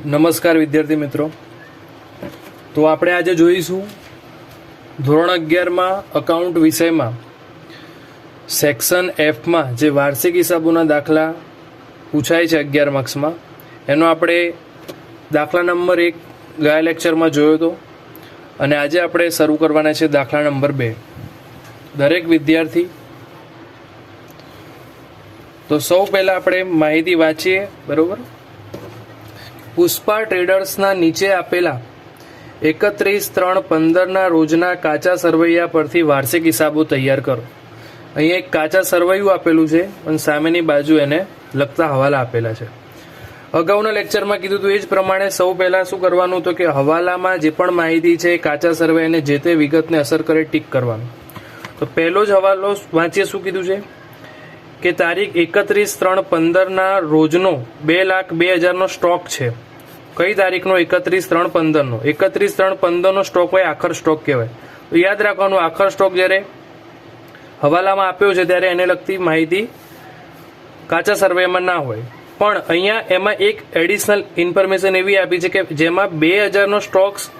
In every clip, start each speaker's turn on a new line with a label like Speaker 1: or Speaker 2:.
Speaker 1: નમસ્કાર વિદ્યાર્થી મિત્રો. તો આપણે આજે જોઈશું ધોરણ અગિયારમાં અકાઉન્ટ વિષયમાં સેક્શન એફમાં જે વાર્ષિક હિસાબોના દાખલા પૂછાય છે અગિયાર માર્ક્સમાં એનો આપણે દાખલા નંબર એક ગયા લેક્ચરમાં જોયો હતો અને આજે આપણે શરૂ કરવાના છે દાખલા નંબર બે. દરેક વિદ્યાર્થી તો સૌ પહેલાં આપણે માહિતી વાંચીએ, બરોબર? પુષ્પા ટ્રેડર્સના નીચે આપેલા એકત્રીસ ત્રણ પંદરના રોજના કાચા સરવૈયા પરથી વાર્ષિક હિસાબો તૈયાર કરો. અહીં એક કાચા સરવૈયું આપેલું છે અને સામેની બાજુ એને લગતા હવાલા આપેલા છે. અગાઉના લેક્ચરમાં કીધું હતું એ જ પ્રમાણે સૌ પહેલાં શું કરવાનું હતું કે હવાલામાં જે પણ માહિતી છે કાચા સરવૈયાને જે તે વિગતને અસર કરે ટીક કરવાનું. તો પહેલો જ હવાલો વાંચીએ શું કીધું છે? કે તારીખ એકત્રીસ ત્રણ પંદરના રોજનો બે લાખ બે હજારનો સ્ટોક છે. કઈ તારીખનો એકત્રીસ ત્રણ પંદરનો? એકત્રીસ ત્રણ પંદરનો સ્ટોક હોય આખર સ્ટોક કહેવાય. તો યાદ રાખવાનું, આખર સ્ટોક જ્યારે હવાલામાં આપ્યો છે ત્યારે એને લગતી માહિતી કાચા સર્વેમાં ના હોય. પણ અહીંયા એમાં એક એડિશનલ ઇન્ફોર્મેશન એવી આપી છે કે જેમાં બે હજારનો સ્ટોક્સ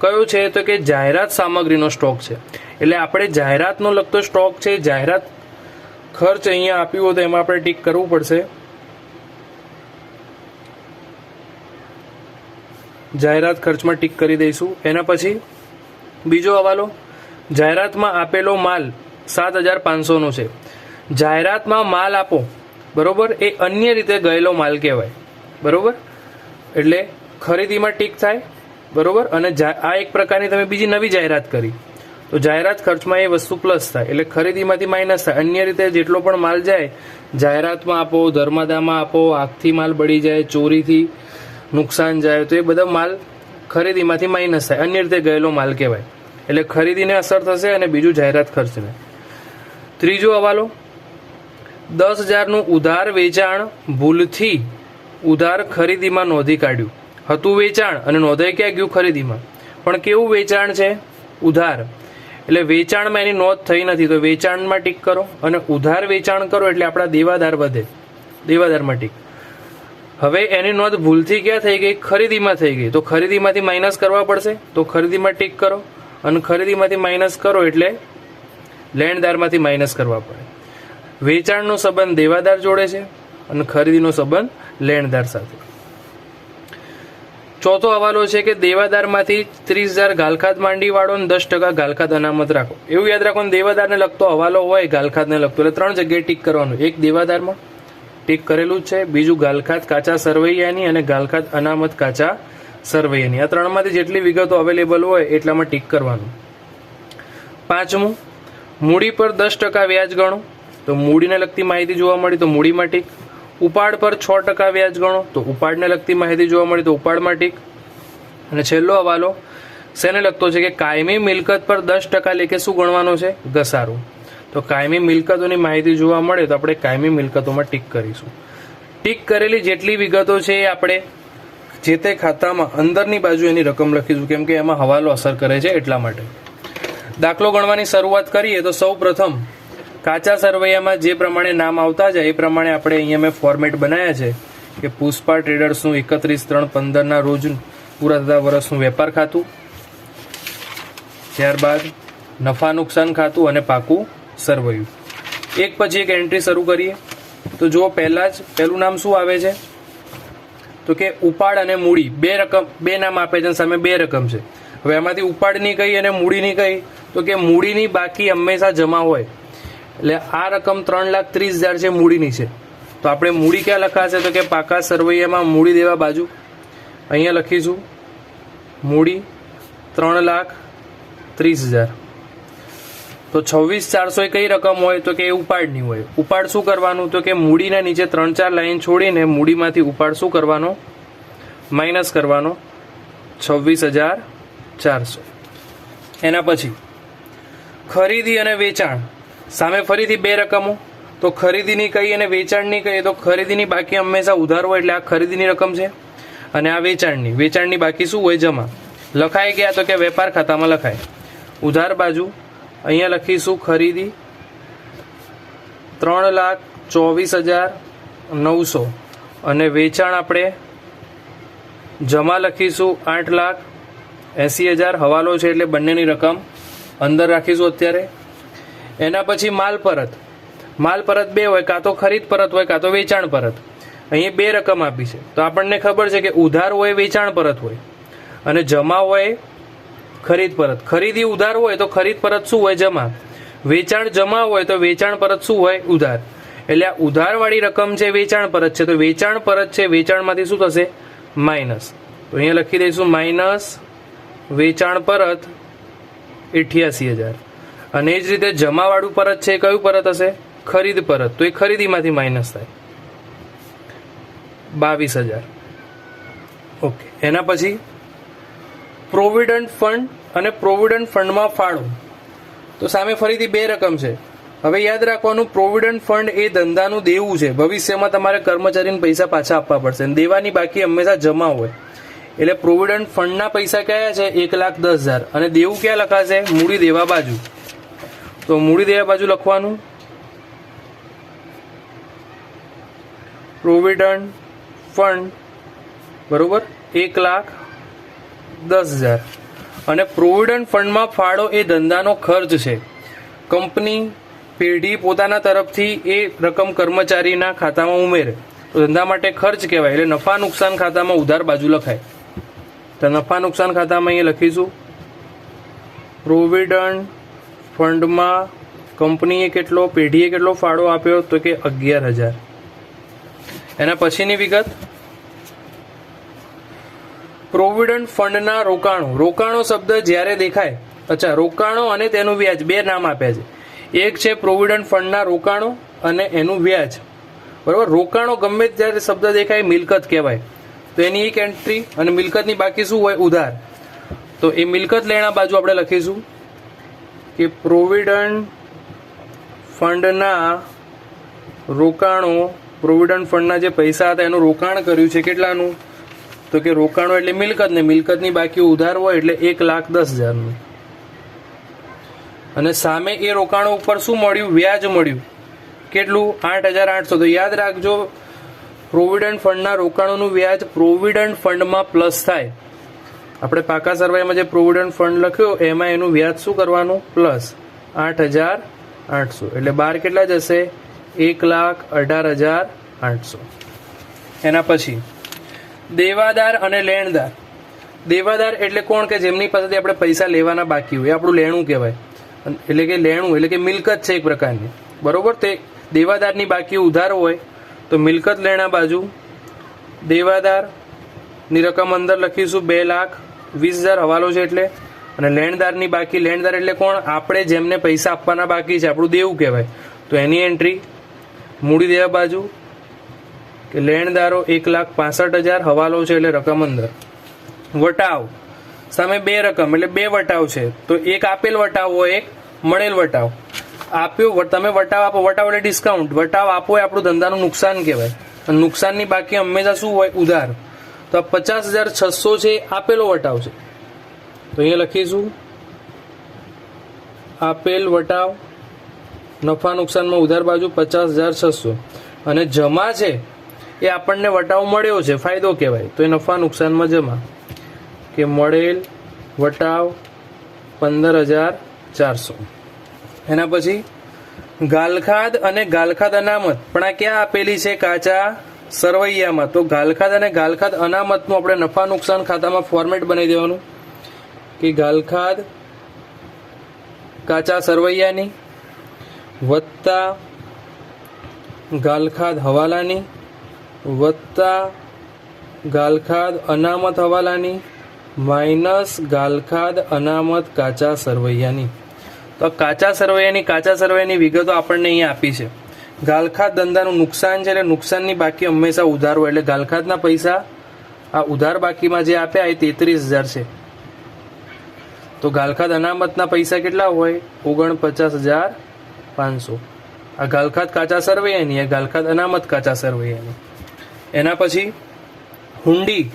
Speaker 1: કયો છે તો કે જાહેરાત સામગ્રીનો સ્ટોક છે. એટલે આપણે જાહેરાતનો લગતો સ્ટોક છે, જાહેરાત ખર્ચ અહીંયા આપ્યું હોય તો એમાં આપણે ટીક કરવું પડશે. જાહેરાત ખર્ચમાં ટીક કરી દઈશું. એના પછી બીજો હવાલો. જાહેરાતમાં આપેલો માલ સાત હજાર પાંચસોનો છે. જાહેરાતમાં માલ આપો. બરોબર? એ અન્ય રીતે ગયેલો માલ કહેવાય. બરોબર? એટલે ખરીદીમાં ટીક થાય. બરોબર? અને આ એક પ્રકારની તમે બીજી નવી જાહેરાત કરી. તો જાહેરાત ખર્ચમાં એ વસ્તુ પ્લસ થાય. એટલે ખરીદીમાંથી માઇનસ થાય. અન્ય રીતે જેટલો પણ માલ જાય, જાહેરાતમાં આપો, ધર્માદામાં આપો, આગથી માલ બળી જાય, ચોરીથી નુકસાન જાય, તો એ બધા માલ ખરીદીમાંથી માઇનસ થાય. અન્ય રીતે ગયેલો માલ કહેવાય. એટલે ખરીદીને અસર થશે અને બીજું જાહેરાત ખર્ચને. ત્રીજો હવાલો. દસ હજારનું ઉધાર વેચાણ ભૂલથી ઉધાર ખરીદીમાં નોંધી કાઢ્યું. હતું વેચાણ અને નોંધાઈ ક્યાં ગયું ખરીદીમાં? પણ કેવું વેચાણ છે? ઉધાર. એટલે વેચાણમાં એની નોંધ થઈ નથી, તો વેચાણમાં ટીક કરો અને ઉધાર વેચાણ કરો એટલે આપણા દેવાદાર વધે. દેવાદારમાં ટીક. હવે એની નોંધ ભૂલથી ક્યાં થઈ ગઈ? ખરીદીમાં થઈ ગઈ. તો ખરીદીમાંથી માઇનસ કરવા પડશે? તો ખરીદીમાં ટીક કરો અને ખરીદીમાંથી માઇનસ કરો એટલે લેણદારમાંથી માઇનસ કરવા પડે. વેચાણનો સંબંધ દેવાદાર જોડે છે અને ખરીદીનો સંબંધ લેણદાર સાથે. ચોથો હવાલો છે કે દેવાદારમાંથી ત્રીસ હજાર ગાલખાત માંડી વાળો અને દસ ટકા ગાલખાત અનામત રાખો. એવું યાદ રાખો ને દેવાદારને લગતો હવાલો હોય ગાલખાતને લગતો. એટલે ત્રણ જગ્યાએ ટીક કરવાનું. એક દેવાદારમાં ટીક કરેલું જ છે, બીજું ગાલખાત કાચા સરવૈયાની અને ગાલખાત અનામત કાચા સરવૈયાની. આ ત્રણમાંથી જેટલી વિગતો અવેલેબલ હોય એટલામાં ટીક કરવાનું. પાંચમું, મૂડી પર દસ ટકા વ્યાજ ગણો. તો મૂડીને લગતી માહિતી જોવા મળી તો મૂડીમાં ટીક. ઉપાડ પર છ ટકા વ્યાજ ગણો. તો ઉપાડને લગતી માહિતી જોવા મળી તો ઉપાડમાં ટીક. અને છેલ્લો હવાલો, શેને લગતો છે કે કાયમી મિલકત પર દસ ટકા લેખે શું ગણવાનું છે? ઘસારો. તો કાયમી મિલકતોની માહિતી જોવા મળે તો આપણે કાયમી મિલકતોમાં ટીક કરીશું. ટીક કરેલી જેટલી વિગતો છે એ આપણે જે તે ખાતામાં અંદરની બાજુ એની રકમ લખીશું, કેમ કે એમાં હવાલો અસર કરે છે એટલા માટે. દાખલો ગણવાની શરૂઆત કરીએ તો સૌ પ્રથમ કાચા સરવૈયામાં જે પ્રમાણે નામ આવતા જાય એ પ્રમાણે આપણે અહીંયા મેં ફોર્મેટ બનાવ્યા છે કે પુષ્પા ટ્રેડર્સનું એકત્રીસ ત્રણ પંદરના રોજ પૂરા થતા વર્ષનું વેપાર ખાતું, ત્યારબાદ નફા નુકસાન ખાતું અને પાકું સરવૈયું. એક પછી એક એન્ટ્રી શરૂ કરીએ. તો જુઓ પહેલાં જ, પહેલું નામ શું આવે છે? તો કે ઉપાડ અને મૂડી, બે રકમ, બે નામ આપે છે સામે બે રકમ છે. હવે એમાંથી ઉપાડની કઈ અને મૂડીની કઈ? તો કે મૂડીની બાકી હંમેશા જમા હોય. એટલે આ રકમ ત્રણ લાખ ત્રીસ હજાર છે મૂડીની છે. તો આપણે મૂડી ક્યાં લખાશે? તો કે પાકા સરવૈયામાં મૂડી દેવા બાજુ. અહીંયા લખીશું. મૂડી ત્રણ લાખ ત્રીસ હજાર. તો છવ્વીસ ચારસો કઈ રકમ હોય? તો કે એ ઉપાડની હોય. ઉપાડ શું કરવાનું? તો કે મૂડીના નીચે ત્રણ ચાર લાઈન છોડીને મૂડીમાંથી ઉપાડ શું કરવાનો? માઇનસ કરવાનો. છવ્વીસ હજાર ચારસો. એના પછી ખરીદી અને વેચાણ. સામે ફરીથી બે રકમો. તો ખરીદીની કહીએ અને વેચાણની કહીએ તો ખરીદીની બાકી હંમેશા ઉધાર હોય એટલે આ ખરીદીની રકમ છે. અને આ વેચાણની વેચાણની બાકી શું હોય જમા? લખાઈ ગયા તો કે વેપાર ખાતામાં લખાય. ઉધાર બાજુ અહીંયા લખીશું ખરીદી ત્રણ લાખ ચોવીસ હજાર નવસો. અને વેચાણ આપણે જમા લખીશું આઠ લાખ એંસી હજાર. હવાલો છે એટલે બંનેની રકમ અંદર રાખીશું અત્યારે. એના પછી માલ પરત. માલ પરત બે હોય, કાં તો ખરીદ પરત હોય, કાં તો વેચાણ પરત. અહીંયા બે રકમ આપી છે. તો આપણને ખબર છે કે ઉધાર હોય, વેચાણ પરત હોય. અને જમા હોય, ખરીદ પરત. ખરીદી ઉધાર હોય તો ખરીદ પરત શું હોય? જમા. વેચાણ જમા હોય તો વેચાણ પરત શું હોય? ઉધાર. એટલે આ ઉધારવાળી રકમ છે, વેચાણ પરત છે. તો વેચાણ પરત છે, વેચાણમાંથી શું થશે? માઇનસ. તો અહીંયા લખી દઈશું, માઇનસ વેચાણ પરત અઠ્યાસી હજાર. અને એ જ રીતે જમાવાળું પરત છે એ કયું પરત હશે? ખરીદ પરત. તો એ ખરીદીમાંથી માઇનસ થાય. બાવીસ હજાર. ઓકે. એના પછી પ્રોવિડન્ટ ફંડ અને પ્રોવિડન્ટ ફંડમાં ફાળો. તો સામે ફરીથી બે રકમ છે. હવે યાદ રાખવાનું પ્રોવિડન્ટ ફંડ એ ધંધાનું દેવું છે. ભવિષ્યમાં તમારે કર્મચારીને પૈસા પાછા આપવા પડશે. દેવાની બાકી હંમેશા જમા હોય. એટલે પ્રોવિડન્ટ ફંડના પૈસા કયા છે? એક લાખ દસ હજાર. અને દેવું ક્યાં લખાશે? મૂડી દેવા બાજુ. તો મૂડી દેવા બાજુ લખવાનું. પ્રોવિડન્ટ ફંડ, બરોબર? એક લાખ દસ હજાર. અને પ્રોવિડન્ટ ફંડમાં ફાળો એ ધંધાનો ખર્ચ છે. કંપની પેઢી પોતાના તરફથી એ રકમ કર્મચારીના ખાતામાં ઉમેરે. તો ધંધા માટે ખર્ચ કહેવાય, એટલે નફા નુકસાન ખાતામાં ઉધાર બાજુ લખાય. તો નફા નુકસાન ખાતામાં અહીંયા લખીશું. પ્રોવિડન્ટ ફંડમાં કંપનીએ કેટલો, પેઢીએ કેટલો ફાળો આપ્યો તો કે અગિયાર હજાર. એના પછીની વિગત? પ્રોવિડન્ટ ફંડના રોકાણો. રોકાણો શબ્દ જ્યારે દેખાય, અચ્છા, રોકાણો અને તેનું વ્યાજ, બે નામ આપ્યા છે. એક છે પ્રોવિડન્ટ ફંડના રોકાણો અને એનું વ્યાજ. બરાબર? રોકાણો ગમે ત્યારે શબ્દ દેખાય, મિલકત કહેવાય. તો એની એક એન્ટ્રી અને મિલકતની બાકી શું હોય? ઉધાર. તો એ મિલકત લેણા બાજુ આપણે લખીશું. કે પ્રોવિડન્ટ ફંડના રોકાણો, પ્રોવિડન્ટ ફંડના જે પૈસા હતા એનું રોકાણ કર્યું છે કેટલાનું? તો કે રોકાણો એટલે મિલકત ને મિલકતની બાકી ઉધાર હોય એટલે એક લાખ દસ હજારનું. અને સામે એ રોકાણો ઉપર શું મળ્યું? વ્યાજ મળ્યું. કેટલું? આઠ હજાર આઠસો. તો યાદ રાખજો, પ્રોવિડન્ટ ફંડના રોકાણોનું વ્યાજ પ્રોવિડન્ટ ફંડમાં પ્લસ થાય. આપણે પાકા સર્વાઈમાં જે પ્રોવિડન્ટ ફંડ લખ્યો, એમાં એનું વ્યાજ શું કરવાનું? પ્લસ આઠ હજાર આઠસો. એટલે બાર કેટલા જશે? એક લાખ અઢાર હજાર આઠસો. એના પછી, દેવાદાર અને લેણદાર. દેવાદાર એટલે કોણ કે જેમની પાસેથી આપણે પૈસા લેવાના બાકી હોય? આપણું લેણું કહેવાય. એટલે કે લેણું, એટલે કે મિલકત છે એક પ્રકારની. બરોબર? તે દેવાદારની બાકી ઉધાર હોય, તો મિલકત લેણા બાજુ. દેવાદારની રકમ અંદર લખીશું બે લાખ વીસ હજાર હવાલો છે એટલે. અને લેણદારની બાકી, લેણદાર એટલે કોણ? આપણે જેમને પૈસા આપવાના બાકી છે, આપણું દેવું કહેવાય. તો એની એન્ટ્રી મૂડી દેવા બાજુ કે લેણદારો એક લાખ પાસઠ હજાર હવાલો છે એટલે રકમ અંદર. વટાવ. સામે બે રકમ, એટલે બે વટાવ છે. તો એક આપેલ વટાવ હોય, એક મળેલ વટાવ. આપ્યો તમે વટાવ આપો, વટાવ એટલે ડિસ્કાઉન્ટ વટાવ આપો એ આપણું ધંધાનું નુકસાન કહેવાય. નુકસાનની બાકી હંમેશા શું હોય? ઉધાર. તો આ પચાસ હજાર છસો છે, આપેલો વટાવ છે. તો અહીંયા લખીશું. આપેલ વટાવ, નફા નુકસાનમાં ઉધાર બાજુ પચાસ હજાર છસો. અને જમા છે, એ આપણને વટાવ મળ્યો છે, ફાયદો કહેવાય. તો એ નફા નુકસાનમાં જમા. કે મળેલ વટાવ પંદર હજાર ચારસો. એના પછી ગાલખાદ અને ગાલખાદ અનામત. પણ આ ક્યાં આપેલી છે, કાચા? સરવૈયામાં. તો ગાલખાદ અને ગાલખાદ અનામતનું આપણે નફા નુકસાન ખાતામાં ફોર્મેટ બનાવી દેવાનું. કે ગાલખાદ કાચા સરવૈયાની વત્તા ગાલખાદ હવાલાની વત્તા ગાલખાદ અનામત હવાલાની માઇનસ ગાલખાદ અનામત કાચા સરવૈયાની. તો કાચા સરવૈયાની કાચા સરવૈયાની વિગતો આપણને અહીંયા આપી છે. ગાલખાદ ધંધાનું નુકસાન છે એટલે નુકસાનની બાકી હંમેશા ઉધારો એટલે ગાલખાદના પૈસા આ ઉધાર બાકીમાં જે આપ્યા એ તેત્રીસ હજાર છે. તો ગાલખાદ અનામતના પૈસા કેટલા હોય? ઓગણપચાસ હજાર પાંચસો. આ ગાલખાદ કાચા સરવૈયાની આ ગાલખાદ અનામત કાચા સરવૈયાની એના. પછી હુંડી.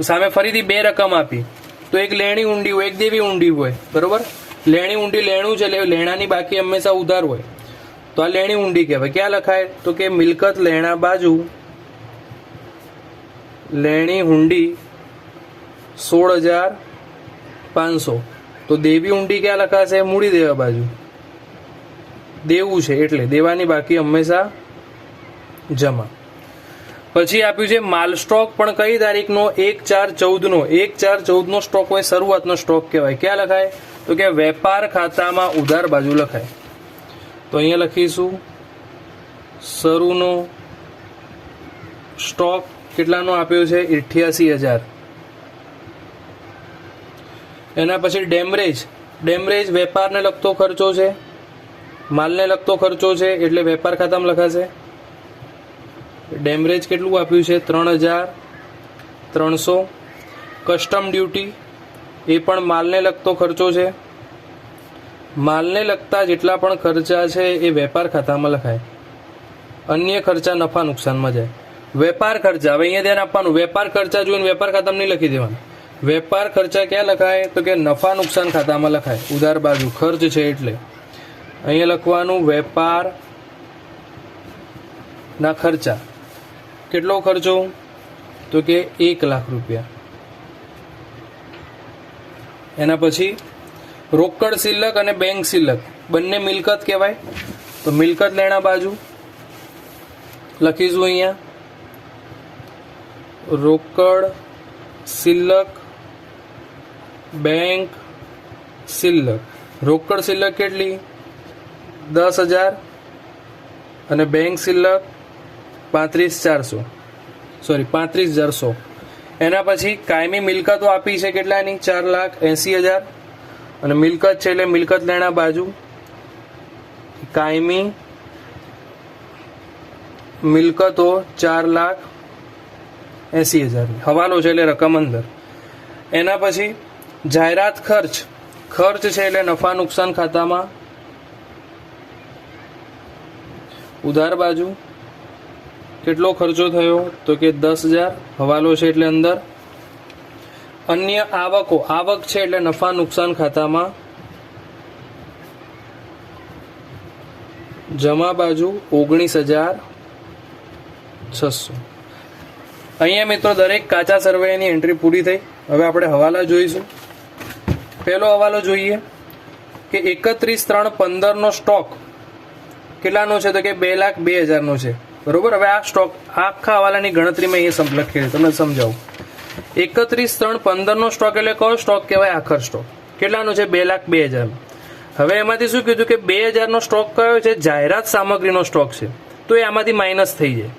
Speaker 1: સામે ફરીથી બે રકમ આપી. તો એક લેણી ઊંડી હોય, એક દેવી ઊંડી હોય. બરોબર? લેણી ઊંડી લેણું છે એટલે લેણાની બાકી હંમેશા ઉધાર હોય. તો આ લેણી ઊંડી કહેવાય. ક્યાં લખાય? તો કે મિલકત લેણા બાજુ લેણી હુંડી સોળ હજાર પાંચસો. તો દેવી ઊંડી ક્યાં લખાશે? મૂડી દેવા બાજુ. દેવું છે એટલે દેવાની બાકી હંમેશા જમા. પછી આપ્યું છે માલ સ્ટોક, પણ કઈ તારીખનો? એક ચાર ચૌદનો. એક ચાર ચૌદનો સ્ટોક હોય, શરૂઆતનો સ્ટોક કહેવાય. ક્યાં લખાય? તો કે વેપાર ખાતામાં ઉધાર બાજુ લખાય. તો અહીંયા લખીશું. સરુનો સ્ટોક કેટલાનો આપ્યો છે? અઠ્યાસી હજાર. એના પછી ડેમરેજ. ડેમરેજ વેપારને લગતો ખર્ચો છે. માલને લગતો ખર્ચો છે, એટલે વેપાર ખાતામાં લખાશે. ડેમરેજ કેટલું આપ્યું છે? ત્રણ હજાર ત્રણસો. કસ્ટમ ડ્યુટી એ પણ માલને લગતો ખર્ચો છે. માલને લગતા જેટલા પણ ખર્ચા છે એ વેપાર ખાતામાં લખાય. અન્ય ખર્ચા નફા નુકસાનમાં જાય. વેપાર ખર્ચા, હવે અહીંયા ધ્યાન આપવાનું. વેપાર ખર્ચા જોઈને વેપાર ખાતામાં નહીં લખી દેવાનું. વેપાર ખર્ચા ક્યાં લખાય? તો કે નફા નુકસાન ખાતામાં લખાય. ઉધાર બાજુ, ખર્ચ છે એટલે. અહીંયા લખવાનું વેપાર ના ખર્ચા. કેટલો ખર્ચો? તો કે એક લાખ રૂપિયા. એના પછી રોકડ સિલક અને બેંક સિલક. બંને મિલકત કહેવાય. તો મિલકત લેણા બાજુ. લખીશું અહીંયા. રોકડ, સિલક, બેંક, સિલક. રોકડ સિલક કેટલી? દસ હજાર. અને બેંક સિલક પાંત્રીસ ચારસો. સોરી, પાંત્રીસ હજાર સો. એના પછી કાયમી મિલકતો આપી છે કેટલાની? ચાર લાખ એંસી હજાર. અને મિલકત છે એટલે મિલકત લેણા બાજુ. કાયમી મિલકતો ચાર લાખ એંસી હજારની હવાલો છે એટલે રકમ અંદર. એના પછી જાહેરાત ખર્ચ. ખર્ચ છે એટલે નફા નુકસાન ખાતામાં. ઉધાર બાજુ. કેટલો ખર્ચો થયો? તો કે દસ હજાર. હવાલો છે એટલે અંદર. અન્ય આવકો, આવક છે એટલે નફા નુકસાન ખાતામાં જમા બાજુ ઓગણીસ હજાર છસો. અહીંયા મિત્રો દરેક કાચા સર્વેની એન્ટ્રી પૂરી થઈ. હવે આપણે હવાલા જોઈશું. પહેલો હવાલો જોઈએ કે એકત્રીસ ત્રણ પંદરનો સ્ટોક કેટલાનો છે તો કે બે લાખ બે હજારનો છે. બરોબર? હવે આ સ્ટોક આખા હવાલાની ગણતરીમાં એ અહીંયા સમ લખી તમને સમજાવું. એકત્રીસ ત્રણ પંદરનો સ્ટોક એટલે કયો સ્ટોક કહેવાય? આખર સ્ટોક કેટલાનો છે? બે લાખ બે હજાર. હવે એમાંથી શું કીધું કે બે હજારનો સ્ટોક કયો છે? જાહેરાત સામગ્રીનો સ્ટોક છે. તો એ આમાંથી માઇનસ થઈ જાય.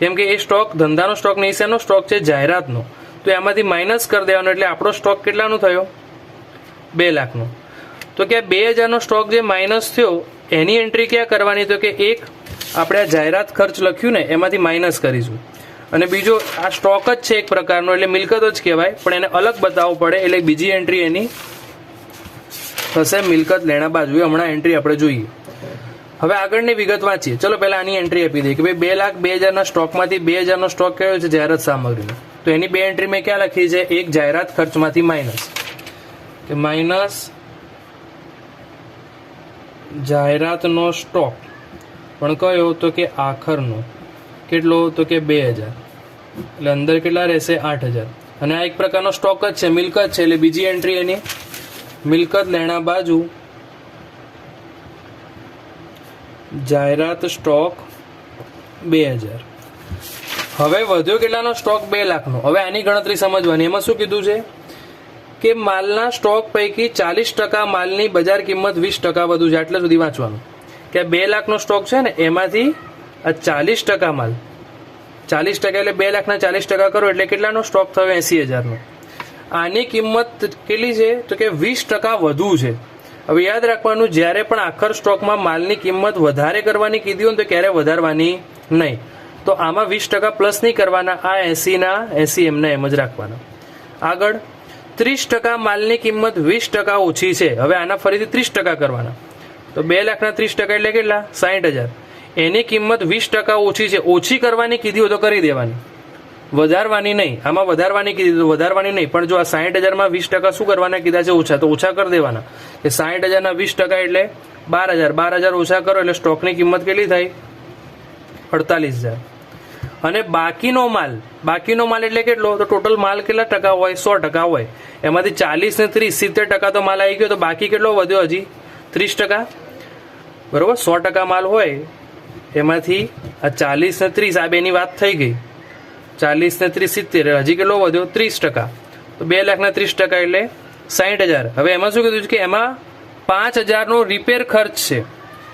Speaker 1: કેમ કે એ સ્ટોક ધંધાનો સ્ટોક નહીં, શેનો સ્ટોક છે? જાહેરાતનો. તો એમાંથી માઇનસ કરી દેવાનો એટલે આપણો સ્ટોક કેટલાનો થયો? બે લાખનો. તો કે બે હજારનો સ્ટોક જે માઇનસ થયો, એની એન્ટ્રી ક્યાં કરવાની? તો કે એક, આપણે આ જાહેરાત ખર્ચ લખ્યું ને, એમાંથી માઇનસ કરીશું. અને બીજો આ સ્ટોક જ છે એક પ્રકારનો, એટલે મિલકત જ કહેવાય, પણ એને અલગ બતાવવું પડે, એટલે બીજી એન્ટ્રી એની થશે મિલકત લેણા બાજુએ, હમણાં એન્ટ્રી આપણે જોઈએ. હવે આગળની વિગત વાંચીએ. ચલો પહેલા આની એન્ટ્રી આપી દઈએ, કે ભાઈ બે લાખ બે હજારના સ્ટોકમાંથી બે હજારનો સ્ટોક કયો છે જાહેરાત સામગ્રીનો? તો એની બે એન્ટ્રી મેં ક્યાં લખી છે? એક જાહેરાત ખર્ચમાંથી માઇનસ કે માઇનસ જાહેરાતનો સ્ટોક. પણ કયો તો કે આખરનો. કેટલો? તો કે બે હજાર. એટલે અંદર કેટલા રહેશે? આઠ હજાર. અને આ એક પ્રકારનો સ્ટોક જ છે, મિલકત છે. એટલે બીજી એન્ટ્રી એની મિલકત લેણા બાજુ જાહેરાત સ્ટોક બે હજાર. હવે વધ્યો કેટલાનો? સ્ટોક બે લાખનો. હવે આની ગણતરી સમજવાની. એમાં શું કીધું છે? કે માલના સ્ટોક પૈકી ચાલીસ ટકા માલની બજાર કિંમત વીસ ટકા વધુ છે. આટલા સુધી વાંચવાનું. કે બે લાખનો સ્ટોક છે ને, એમાંથી આ ચાલીસ ટકા માલ. ચાલીસ ટકા એટલે બે લાખના ચાલીસ ટકા કરો એટલે કેટલાનો સ્ટોક થયો? એસી હજારનો. આની કિંમત કેટલી છે? તો કે વીસ ટકા વધુ છે. હવે યાદ રાખવાનું, જ્યારે પણ આખર સ્ટોકમાં માલની કિંમત વધારે કરવાની કીધી હોય તો ક્યારે વધારવાની નહીં. તો આમાં વીસ ટકા પ્લસ નહીં કરવાના. આ એસીના, એસી એમને એમ જ રાખવાના. આગળ, ત્રીસ ટકા માલની કિંમત વીસ ટકા ઓછી છે. હવે આના ફરીથી ત્રીસ ટકા કરવાના. તો બે લાખના ત્રીસ ટકા એટલે કેટલા? સાઠ હજાર. એની કિંમત વીસ ટકા ઓછી છે. ઓછી કરવાની કીધી હોય તો કરી દેવાની. વધારવાની નહીં. આમાં વધારવાની કીધી વધારવાની નહીં. પણ જો આ સાઠ હજારમાં વીસ ટકા શું કરવાના કીધા છે? ઓછા. તો ઓછા કરી દેવાના. કે સાઠ હજારના વીસ ટકા એટલે બાર હજાર. બાર હજાર ઓછા કરો એટલે સ્ટોકની કિંમત કેટલી થાય? અડતાલીસ હજાર. અને બાકીનો માલ. બાકીનો માલ એટલે કેટલો? તો ટોટલ માલ કેટલા ટકા હોય? સો ટકા હોય. એમાંથી ચાલીસ ને ત્રીસ, સિત્તેર ટકા તો માલ આવી ગયો. તો બાકી કેટલો વધ્યો હજી? ત્રીસ ટકા. બરોબર? સો ટકા માલ હોય. એમાંથી આ ચાલીસ ને ત્રીસ, આ બેની વાત થઈ ગઈ. ચાલીસ ને ત્રીસ સિત્તેર, હજી કેટલો વધ્યો? ત્રીસ ટકા. તો બે લાખના ત્રીસ ટકા એટલે સાહીઠ હજાર. હવે એમાં શું કીધું છે કે એમાં પાંચ હજારનો રિપેર ખર્ચ છે.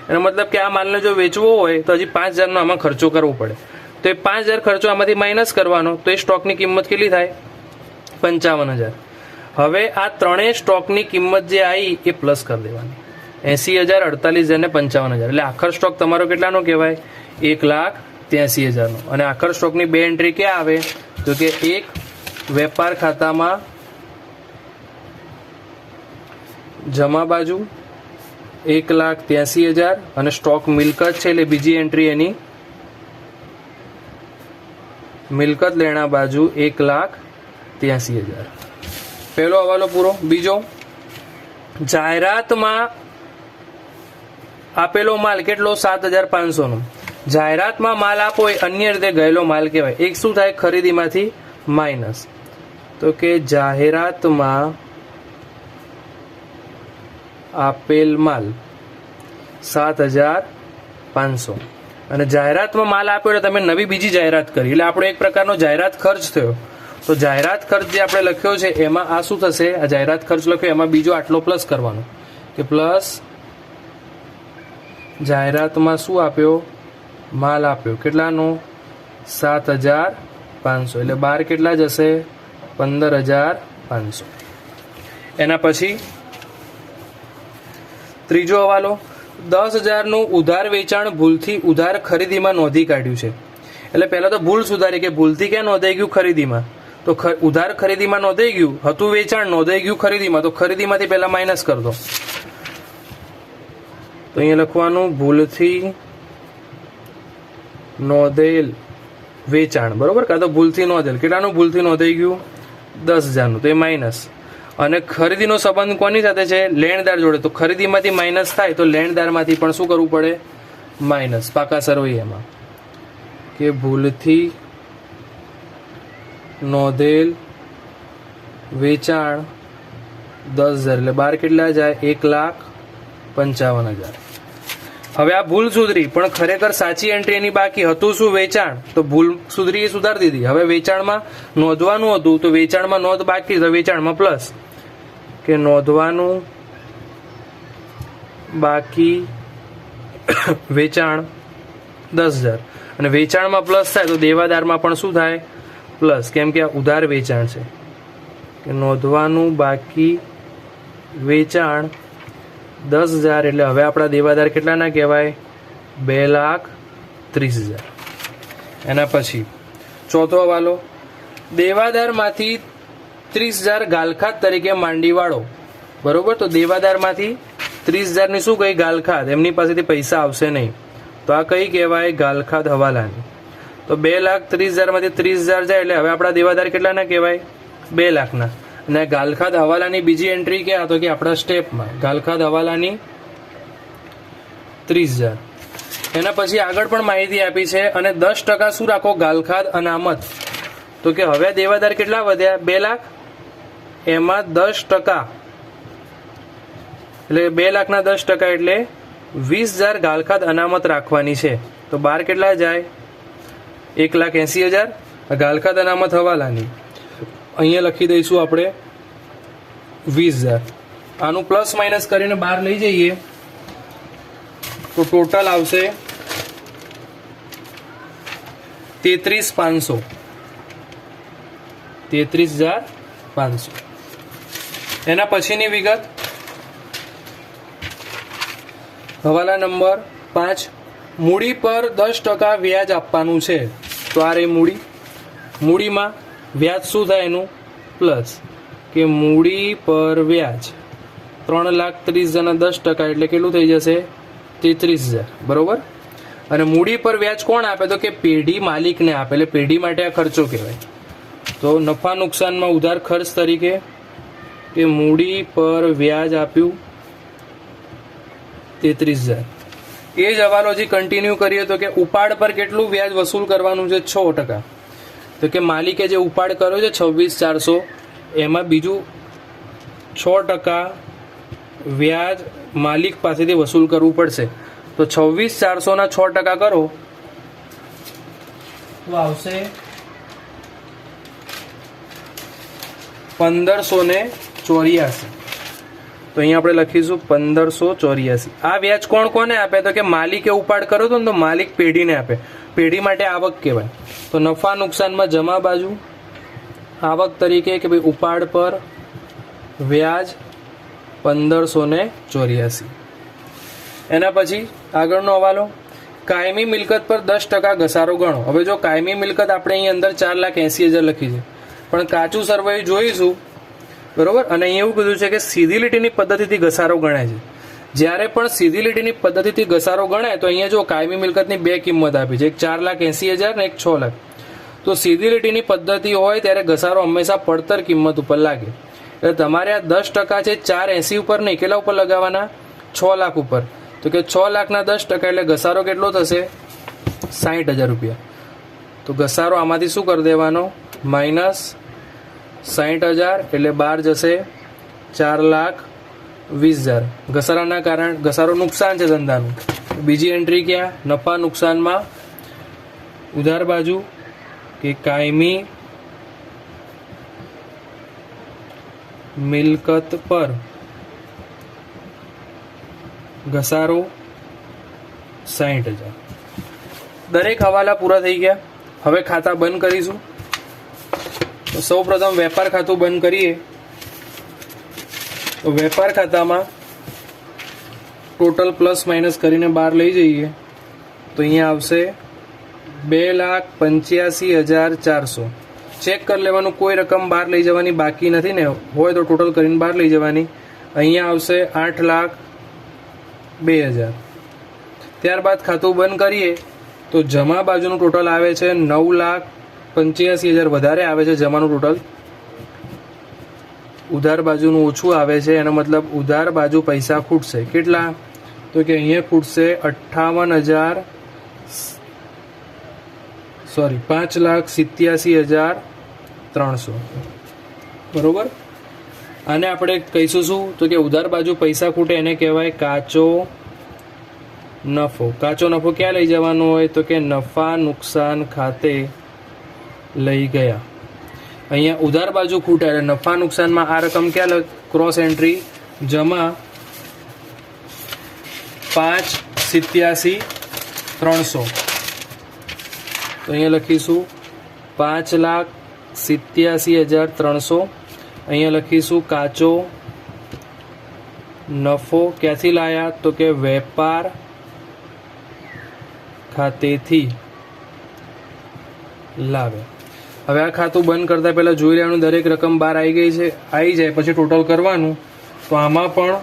Speaker 1: એનો મતલબ કે આ માલને જો વેચવો હોય, તો હજી પાંચ હજારનો આમાં ખર્ચો કરવો પડે. તો એ પાંચ હજાર ખર્ચો આમાંથી માઇનસ કરવાનો, તો એ સ્ટોકની કિંમત કેટલી થાય? પંચાવન હજાર. હવે આ ત્રણેય સ્ટોકની કિંમત જે આવી એ પ્લસ કરી દેવાની. એંસી હજાર અડતાલીસ હજાર ને પંચાવન હજાર. એટલે આખર સ્ટોક તમારો કેટલાનો કહેવાય? એક લાખ ત્યાંસી હજારનો. અને આખર સ્ટોકની બે એન્ટ્રી ક્યાં આવે? તો કે એક વેપાર ખાતામાં જમા બાજુ એક લાખ ત્યાંસી હજાર અને સ્ટોક મિલકત છે એટલે બીજી એન્ટ્રી એની મિલકત લેણા બાજુ એક લાખ ત્યાંસી હજાર. પહેલો હવાલો પૂરો. બીજો, જાહેરાતમાં આપેલો માલ કેટલો? સાત હજાર પાંચસોનો. જાહેરાતમાં માલ આપો એ અન્ય રીતે ગયેલો માલ કહેવાય. એક શું થાય? ખરીદીમાંથી માઇનસ. તો કે જાહેરાતમાં આપેલ માલ સાત હજાર પાંચસો. અને જાહેરાતમાં માલ આપ્યો એટલે તમે નવી બીજી જાહેરાત કરી. એટલે આપણો એક પ્રકારનો જાહેરાત ખર્ચ થયો. તો જાહેરાત ખર્ચ જે આપણે લખ્યો છે, એમાં આ શું થશે? આ જાહેરાત ખર્ચ લખ્યો, એમાં બીજો આટલો પ્લસ કરવાનો. કે પ્લસ જાહેરાતમાં શું આપ્યો? માલ આપ્યો. કેટલાનો? સાત હજાર પાંચસો. એટલે બાર કેટલા જશે? પંદર હજાર પાંચસો. એના પછી ત્રીજો હવાલો. દસ હજારનું ઉધાર વેચાણ ભૂલથી ઉધાર ખરીદીમાં નોંધી કાઢ્યું છે. એટલે પહેલા તો ભૂલ સુધારી કે ભૂલથી ક્યાં નોંધાઈ ગયું ખરીદીમાં? તો ઉધાર ખરીદીમાં નોંધાઈ ગયું, હતું વેચાણ નોંધાઈ ગયું ખરીદીમાં, તો ખરીદીમાંથી પહેલા માઇનસ કરી દો તો અહીંયા લખવાનું ભૂલથી નોંધેલ વેચાણ. બરોબર? કાં તો ભૂલથી નોંધેલ. કેટલાનું ભૂલથી નોંધાઈ ગયું? દસ હજારનું તો એ માઇનસ. અને ખરીદીનો સંબંધ કોની સાથે છે? લેણદાર જોડે. તો ખરીદીમાંથી માઇનસ થાય તો લેણદારમાંથી પણ શું કરવું પડે? માઇનસ. પાકા સરવૈયામાં. કે ભૂલથી નોંધેલ વેચાણ દસ હજાર એટલે બાર કેટલા જાય? એક લાખ પંચાવન હજાર. હવે આ ભૂલ સુધરી, પણ ખરેખર સાચી એન્ટ્રી એની બાકી હતું શું વેચાણ? તો ભૂલ સુધરી એ સુધારી દીધી. હવે વેચાણમાં નોંધવાનું હતું, તો વેચાણમાં નોંધ બાકી તો વેચાણમાં પ્લસ કે નોંધવાનું બાકી વેચાણ દસ હજાર. અને વેચાણમાં પ્લસ થાય તો દેવાદારમાં પણ શું થાય? પ્લસ કેમ કે આ ઉધાર વેચાણ છે. કે નોંધવાનું બાકી વેચાણ દસ હજાર એટલે હવે આપણા દેવાદાર કેટલાના કહેવાય? બે લાખ ત્રીસ હજાર. એના પછી, ચોથો હવાલો, દેવાદારમાંથી ત્રીસ હજાર ગાલખાત તરીકે માંડીવાળો. બરોબર? તો દેવાદારમાંથી ત્રીસ હજારની શું કઈ ગાલખાત? એમની પાસેથી પૈસા આવશે નહીં. તો આ કઈ કહેવાય? ગાલખાત હવાલાની. તો બે લાખ ત્રીસ હજારમાંથી ત્રીસ હજાર જાય એટલે હવે આપણા દેવાદાર કેટલાના કહેવાય? બે લાખના. અને ગાલખાદ હવાલાની બીજી એન્ટ્રી ક્યાં તો કે આપણા સ્ટેપમાં ગાલખાત હવાલાની ત્રીસ હજાર. એના પછી આગળ પણ માહિતી આપી છે અને દસ ટકા શું રાખો? ગાલખાત અનામત. તો કે હવે દેવાદાર કેટલા વધ્યા? બે લાખ? એમાં દસ ટકા. એટલે બે લાખના દસ ટકા એટલે વીસ હજાર ગાલખાદ અનામત રાખવાની છે. તો બાર કેટલા જાય? એક લાખ એંસી હજાર. ગાલખાદ અનામત હવાલાની. અહીંયા લખી દઈશું આપણે વીસ હજાર. આનું પ્લસ માઇનસ કરીને બહાર લઈ જઈએ તો ટોટલ આવશે તેત્રીસ પાંચસો. તેત્રીસ હજાર પાંચસો. એના પછીની વિગત? હવાલા નંબર પાંચ. મૂડી પર દસ ટકા વ્યાજ આપવાનું છે. તો આ રે મૂડી. મૂડીમાં વ્યાજ શું થાય એનું? પ્લસ કે મૂડી પર વ્યાજ ત્રણ લાખ ત્રીસ હજારના દસ ટકા એટલે કેટલું થઈ જશે? તેત્રીસ હજાર. બરોબર? અને મૂડી પર વ્યાજ કોણ આપે? તો કે પેઢી માલિકને આપે. એટલે પેઢી માટે આ ખર્ચો કહેવાય. તો નફા નુકસાનમાં ઉધાર ખર્ચ તરીકે કે મૂડી પર વ્યાજ આપ્યું તેત્રીસ હજાર. એ જ હવાલો જે કન્ટિન્યુ કરીએ તો કે ઉપાડ પર કેટલું વ્યાજ વસૂલ કરવાનું છે? છ ટકા. તો કે માલિકે જે ઉપાડ કર્યો છે છવ્વીસ ચારસો એમાં બીજું છ ટકા વ્યાજ માલિક પાસેથી વસૂલ કરવું પડશે. તો છવ્વીસ ચારસોના છ ટકા કરો. તો આવશે પંદરસો ને ચોર્યાસી. તો અહીંયા આપણે લખીશું પંદરસો ચોર્યાસી. આ વ્યાજ કોણ કોને આપે? તો કે માલિકે ઉપાડ કર્યો હતો ને તો માલિક પેઢીને આપે. પેઢી માટે આવક કહેવાય. તો નફા નુકસાનમાં જમા બાજુ આવક તરીકે કે ભાઈ ઉપાડ પર વ્યાજ પંદરસો ને ચોર્યાસી. એના પછી આગળનો હવાલો, કાયમી મિલકત પર દસ ટકા ઘસારો ગણો. હવે જો કાયમી મિલકત આપણે અહીં અંદર ચાર લાખ એંસી હજાર લખી છે. પણ કાચું સર્વે જોઈશું, બરોબર? અને અહીં એવું કીધું છે કે સીધી લીટીની પદ્ધતિથી ઘસારો ગણાય છે. જ્યારે પણ સીધી લીટીની પદ્ધતિથી ઘસારો ગણાય, તો અહીંયા જો કાયમી મિલકતની બે કિંમત આપી છે. એક ચાર લાખ એંસી હજાર ને એક છ લાખ. તો સીધી લીટીની પદ્ધતિ હોય ત્યારે ઘસારો હંમેશા પડતર કિંમત ઉપર લાગે. એટલે તમારે આ દસ ટકા છે ચાર એંસી ઉપર નહીં, કેટલા ઉપર લગાવવાના? છ લાખ ઉપર. તો કે છ લાખના દસ ટકા એટલે ઘસારો કેટલો થશે? સાહીઠ હજાર રૂપિયા. તો ઘસારો આમાંથી શું કરી દેવાનો? માઇનસ સાહીઠ હજાર એટલે બાર જશે. ચાર લાખ વીસ હજાર. ઘસારાના કારણ, ઘસારો નુકસાન છે ધંધાનું. બીજી એન્ટ્રી ક્યાં? નફા નુકસાનમાં. ઉધાર બાજુ કે કાયમી મિલકત પર ઘસારો સાહીઠ હજાર. દરેક હવાલા પૂરા થઈ ગયા. હવે ખાતા બંધ કરીશું. સૌ પ્રથમ વેપાર ખાતું બંધ કરીએ. વેપાર ખાતામાં ટોટલ પ્લસ માઇનસ કરીને બહાર લઈ જઈએ, તો અહીંયા આવશે બે લાખ પંચ્યાસી હજાર ચારસો. ચેક કરી લેવાનું, કોઈ રકમ બહાર લઈ જવાની બાકી નથી ને, હોય તો ટોટલ કરીને બહાર લઈ જવાની. અહીંયા આવશે આઠ લાખ બે હજાર. ત્યારબાદ ખાતું બંધ કરીએ, તો જમા બાજુનું ટોટલ આવે છે નવ લાખ પંચ્યાસી હજાર વધારે આવે છે જમાનું ટોટલ ઉધાર બાજુનું ઓછું આવે છે, એનો મતલબ ઉધાર બાજુ પૈસા ખૂટશે. કેટલા? તો કે અહીંયા ખૂટશે અઠ્ઠાવન હજાર સોરી, પાંચ લાખ સિત્યાસી હજાર ત્રણસો. બરોબર? આને આપણે કહીશું શું? તો કે ઉધાર બાજુ પૈસા ખૂટે એને કહેવાય કાચો નફો. કાચો નફો ક્યાં લઈ જવાનો હોય? તો કે નફા નુકસાન ખાતે લઈ ગયા. અહીંયા ઉધાર બાજુ ખૂટે એટલે નફા નુકસાનમાં આ રકમ ક્યાં ક્રોસ એન્ટ્રી જમા પાંચ સિત્યાસી ત્રણસો. તો અહીંયા લખીશું પાંચ લાખ સિત્યાસી હજાર ત્રણસો. અહીંયા લખીશું કાચો નફો ક્યાંથી લાયા? તો કે વેપાર ખાતેથી લાવે હવે આ ખાતું બંધ કરતા પહેલા જોઈ લેવાનું, દરેક રકમ બહાર આવી ગઈ છે આવી જાય, પછી ટોટલ કરવાનું. તો આમાં પણ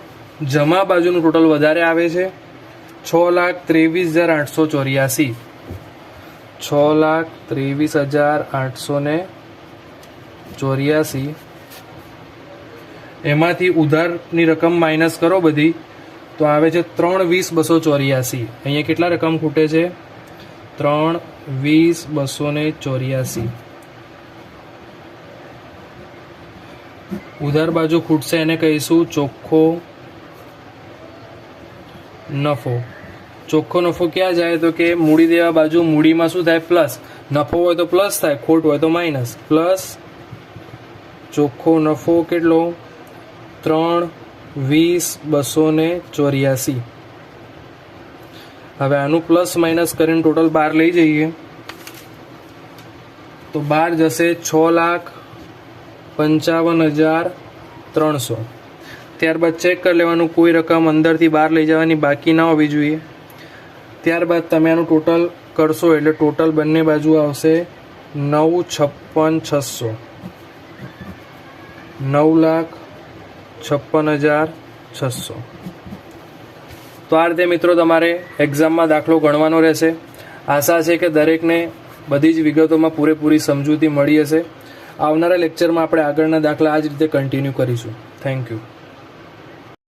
Speaker 1: જમા બાજુનું ટોટલ વધારે આવે છે, છ લાખ ત્રેવીસ હજાર આઠસો ચોર્યાસી. છ લાખ ત્રેવીસ હજાર આઠસો ને ચોર્યાસી. એમાંથી ઉધારની રકમ માઇનસ કરો બધી, તો આવે છે ત્રણ વીસ બસો ચોર્યાસી. અહીંયા કેટલા રકમ ખૂટે છે? ત્રણ વીસ બસો ચોર્યાસી. ઉધાર બાજુ ખૂટશે એને કહીશું ચોખ્ખો નફો. ચોખ્ખો નફો ક્યાં જાય? તો કે મૂડી દેવા બાજુ મૂડીમાં શું થાય? પ્લસ. નફો હોય તો પ્લસ થાય, ખોટ હોય તો માઇનસ. પ્લસ ચોખ્ખો નફો કેટલો? ત્રણ વીસ બસો ને ચોર્યાસી. હવે આનું પ્લસ માઇનસ કરીને ટોટલ બાર લઈ જઈએ. તો બાર જશે છ લાખ પંચાવન હજાર ત્રણસો. ત્યારબાદ ચેક કરી લેવાનું, કોઈ રકમ અંદરથી બહાર લઈ જવાની બાકી ના હોવી જોઈએ. ત્યારબાદ તમે આનું ટોટલ કરશો એટલે ટોટલ બંને બાજુ આવશે નવ છપ્પન છસો. નવ લાખ છપ્પન હજાર છસો. તો આ રીતે મિત્રો તમારે એક્ઝામમાં દાખલો ગણવાનો રહેશે. આશા છે કે દરેકને બધી જ વિગતોમાં પૂરેપૂરી સમજૂતી મળી હશે. આવનારા લેક્ચરમાં આપણે આગળના દાખલા આ જ રીતે કન્ટિન્યુ કરીશું. Thank you